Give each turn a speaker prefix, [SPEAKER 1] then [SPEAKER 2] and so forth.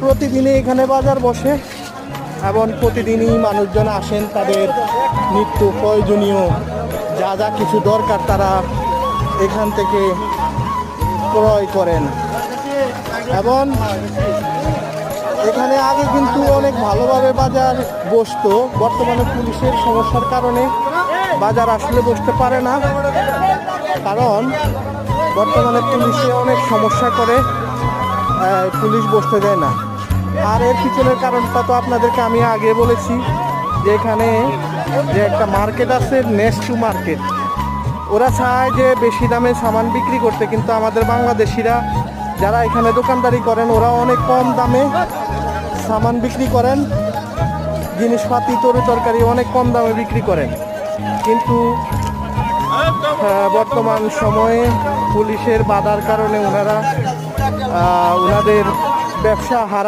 [SPEAKER 1] প্রতিদিনই এখানে বাজার বসে এবং প্রতিদিনই মানুষজন আসেন তাদের নিত্য প্রয়োজনীয় যা যা কিছু দরকার তারা এখান থেকে ক্রয় করেন। এবং এখানে আগে কিন্তু অনেক ভালোভাবে বাজার বসতো। বর্তমানে পুলিশের সমস্যার কারণে বাজার আসলে বসতে পারে না। কারণ বর্তমানে পুলিশে অনেক সমস্যা করে পুলিশ বসতে দেয় না। আর এর পিছনের কারণটা তো আপনাদেরকে আমি আগে বলেছি, যে এখানে যে একটা মার্কেট আছে নেক্সট টু মার্কেট ওরা চায় যে বেশি দামে সামান বিক্রি করতে, কিন্তু আমাদের বাংলাদেশিরা যারা এখানে দোকানদারি করেন, ওরা অনেক কম দামে সামান বিক্রি করেন। জিনিসপাতি, তরি তরকারি অনেক কম দামে বিক্রি করেন। কিন্তু বর্তমান সময়ে পুলিশের বাধার কারণে ওনারা ওনাদের ব্যবসা হারা